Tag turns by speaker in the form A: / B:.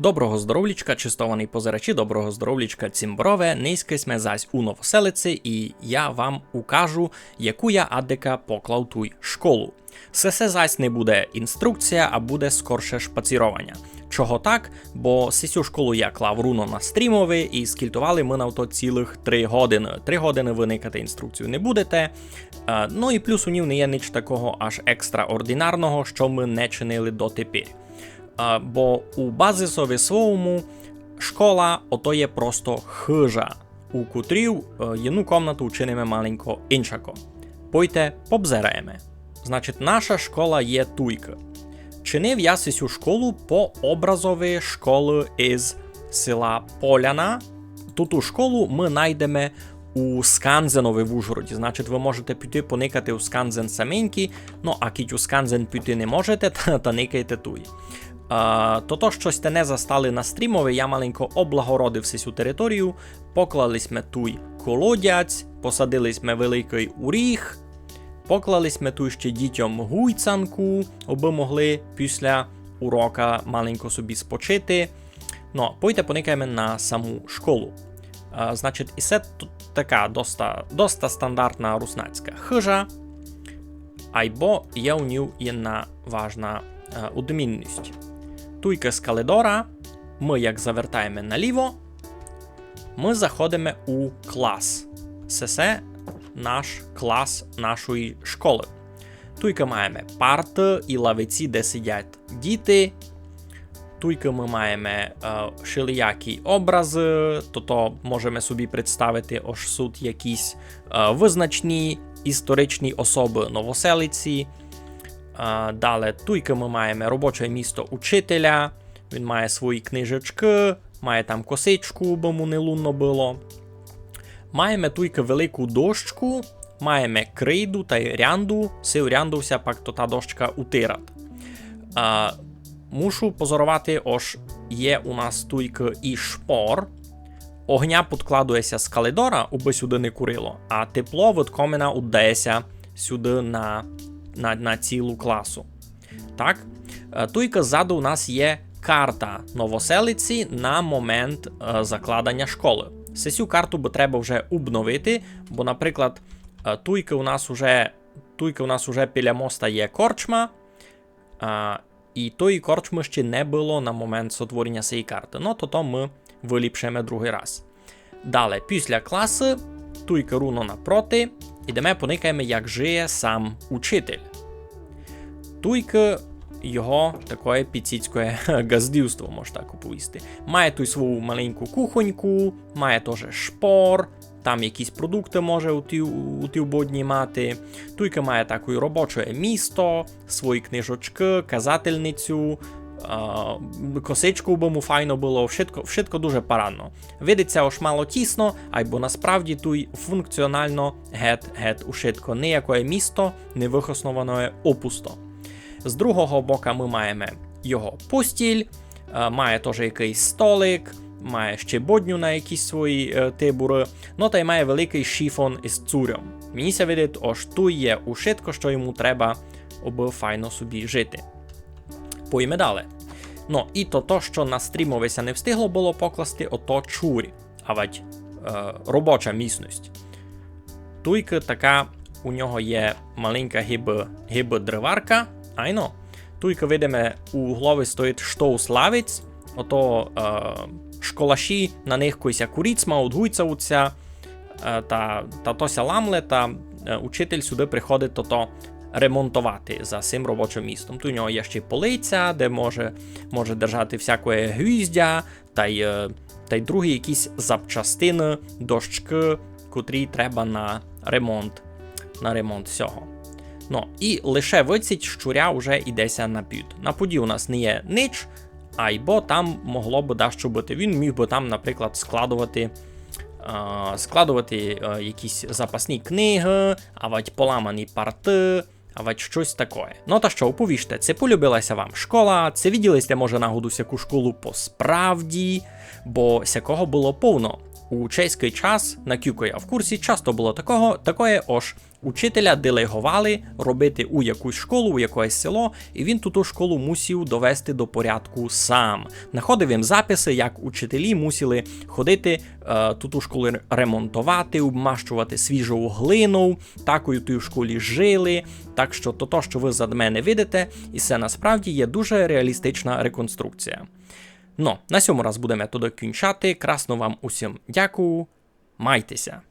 A: Доброго здоровлічка, чистований позирачі, доброго здоровлічка, цімброве, низьки сме зась у новоселиці, і я вам укажу, яку я адека поклав туй школу. Сесе зась не буде інструкція, а буде скорше шпацірування. Чого так? Бо сесю школу я клав руно на стрімові і скільтували ми на то цілих 3 години. 3 години виникати інструкцію не будете. Е, Ну і плюс у ній не є ніч такого аж екстраординарного, що ми не чинили дотепер. Бо у базисові своєму школа ото є просто хижа, у котрів е, єдну комнату чинимо маленько іншако. Пойте побзераємо. Значить, наша школа є туйка. Чинив я цю школу по образові школи із села Поляна. Ту школу ми знайдемо у Сканзенові в Ужгороді. Значить, ви можете піти поникати у Сканзен саменький, ну а кіть у Сканзен піти не можете, та, та никайте туй. То то щось те не застали на стрімові, я маленько облагородив цю територію, поклались ми туй колодязь, посадились ми великий уріг, поклались ми тут ще дітям гуйцанку, аби могли після урока маленько собі спочити. Ну, пойте поникаємо на саму школу. Uh, значить, і це така доста, доста стандартна руснацька хижа, айбо є у ній jedna важна uh, odmienність. Туйка з калидора, ми як завертаємо наліво, ми заходимо у клас. Це наш клас нашої школи. Туйка маємо парти і лавиці, де сидять діти. Туйка ми маємо е, шиліякі образи, то можемо собі представити ось тут якісь е, визначні історичні особи новоселиці. Далі туйка ми маємо робоче місто учителя. Він має свої книжечки, має там косичку, бо му не лунно було. Маємо туйка велику дощку, маємо крейду та рянду, си ряндувся, пак то та дощка утират. А, Мушу позорувати, ось є у нас туйка і шпор. Огня підкладується з калидора, уби сюди не курило, а тепло від коміна удається сюди на на на цілу класу. Так? Туйка ззаду у нас є карта новоселиці на момент е, закладання школи. Цю карту би треба вже обновити, бо, наприклад, е, туйка у нас уже туйка у нас уже біля моста є корчма, е, і тої корчми ще не було на момент сотворення цієї карти. Ну, то то ми виліпшимо другий раз. Далі, після класи, туйка руно напроти, ідемо поникаємо, як жиє сам учитель. Туйка його такое підсіцьке газдівство, можна так оповісти. Має той свою маленьку кухоньку, має теж шпор, там якісь продукти може у ті, у ті мати. Туйка має таке робоче місто, свої книжочки, казательницю. Косичку му файно було, вшитко, вшитко дуже паранно. Видиться ось мало тісно, айбо насправді туй функціонально гет-гет ушитко. Ніяке місто не вихосноване опусто. З другого боку ми маємо його постіль, має теж якийсь столик, має ще бодню на якісь свої е, тибури, ну та й має великий шифон із цурем. Мені видить, ось тут є ушитко, що йому треба, аби файно собі жити. Поїме далі. Ну, і то, то що на стрімовися не встигло було покласти, ото чурі, а ведь е, робоча міцність. Туйка така, у нього є маленька гіби, гіби древарка, Айно. Туйка видимо, у голові стоїть штоус лавець, ото е, школаші на них койся куріцма, одгуйцауться, е, та та тося ламле, та е, учитель сюди приходить то ремонтувати за цим робочим містом. Тут у нього є ще полиця, де може може держати всяке гвіздя, та й е, та й другі якісь запчастини, дощки, котрі треба на ремонт на ремонт всього. Ну, і лише виціть щуря вже йдеться на під. На поді у нас не є нич, айбо там могло б дещо бути. Він міг би там, наприклад, складувати е, складувати е, якісь запасні книги, авать поламані парти, авать щось таке. Ну та що, уповіжте, це полюбилася вам школа, це відділися, може, нагоду сяку школу по справді, бо сякого було повно. У чеський час, на кюко я в курсі, часто було такого, такое ож. Учителя делегували робити у якусь школу, у якесь село, і він ту школу мусив довести до порядку сам. Находив їм записи, як учителі мусили ходити е, ту школу ремонтувати, обмащувати свіжу глину, такою в школі жили. Так що то, то, що ви за мене видите, і це насправді є дуже реалістична реконструкція. Ну, на сьому раз будемо туди кінчати. Красно вам усім дякую. Майтеся!